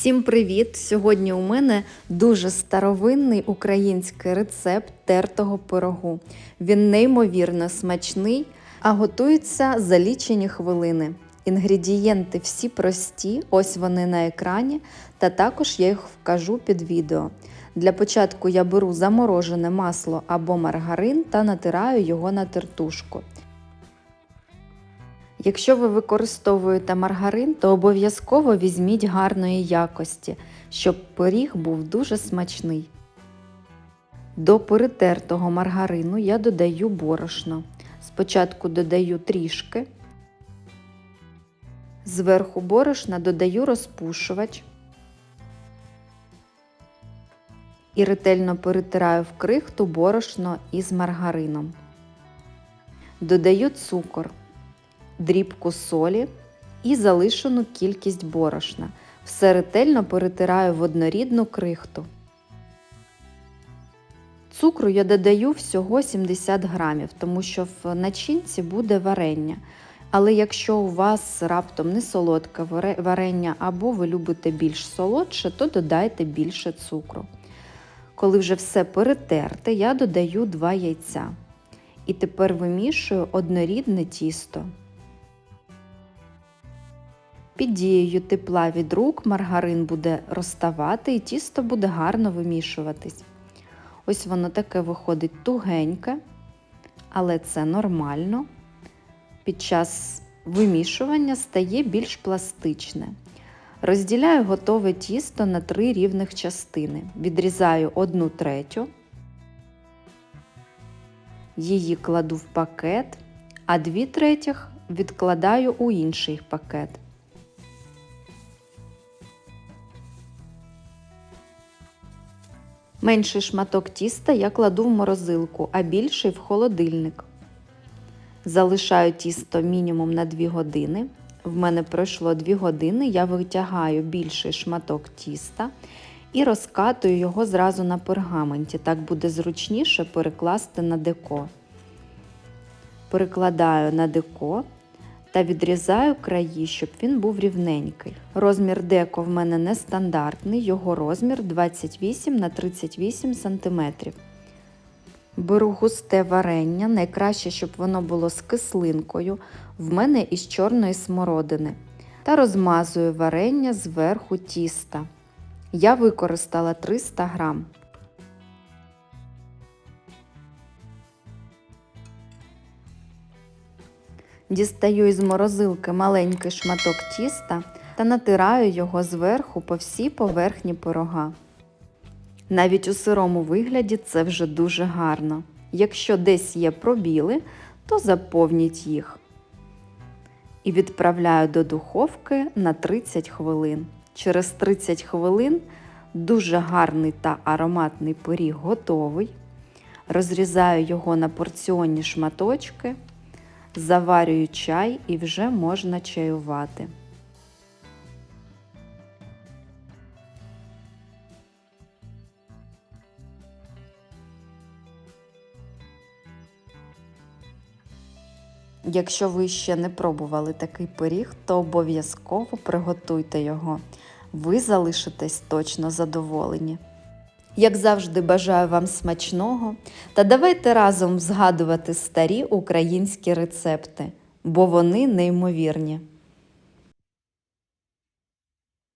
Всім привіт! Сьогодні у мене дуже старовинний український рецепт тертого пирогу. Він неймовірно смачний, а готується за лічені хвилини. Інгредієнти всі прості, ось вони на екрані, та також я їх вкажу під відео. Для початку я беру заморожене масло або маргарин та натираю його на тертушку. Якщо ви використовуєте маргарин, то обов'язково візьміть гарної якості, щоб пиріг був дуже смачний. До перетертого маргарину я додаю борошно. Спочатку додаю трішки. Зверху борошна додаю розпушувач і ретельно перетираю в крихту борошно із маргарином. Додаю цукор дрібку солі і залишену кількість борошна. Все ретельно перетираю в однорідну крихту. Цукру я додаю всього 70 грамів, тому що в начинці буде варення. Але якщо у вас раптом не солодке варення або ви любите більш солодше, то додайте більше цукру. Коли вже все перетерте, я додаю 2 яйця. І тепер вимішую однорідне тісто. Під дією тепла від рук маргарин буде розставати і тісто буде гарно вимішуватись. Ось воно таке виходить тугеньке, але це нормально. Під час вимішування стає більш пластичне. Розділяю готове тісто на три рівних частини. Відрізаю одну третю, її кладу в пакет, а дві третіх відкладаю у інший пакет. Менший шматок тіста я кладу в морозилку, а більший в холодильник. Залишаю тісто мінімум на 2 години. В мене пройшло 2 години, я витягаю більший шматок тіста і розкатую його зразу на пергаменті. Так буде зручніше перекласти на деко. Перекладаю на деко та відрізаю краї, щоб він був рівненький. Розмір деко в мене нестандартний, його розмір 28 на 38 см. Беру густе варення, найкраще, щоб воно було з кислинкою, в мене із чорної смородини. Та розмазую варення зверху тіста. Я використала 300 грам. Дістаю із морозилки маленький шматок тіста та натираю його зверху по всій поверхні пирога. Навіть у сирому вигляді це вже дуже гарно. Якщо десь є пробіли, то заповніть їх. І відправляю до духовки на 30 хвилин. Через 30 хвилин дуже гарний та ароматний пиріг готовий. Розрізаю його на порціонні шматочки заварюю чай і вже можна чаювати. Якщо ви ще не пробували такий пиріг, то обов'язково приготуйте його. Ви залишитесь точно задоволені. Як завжди, бажаю вам смачного та давайте разом згадувати старі українські рецепти, бо вони неймовірні.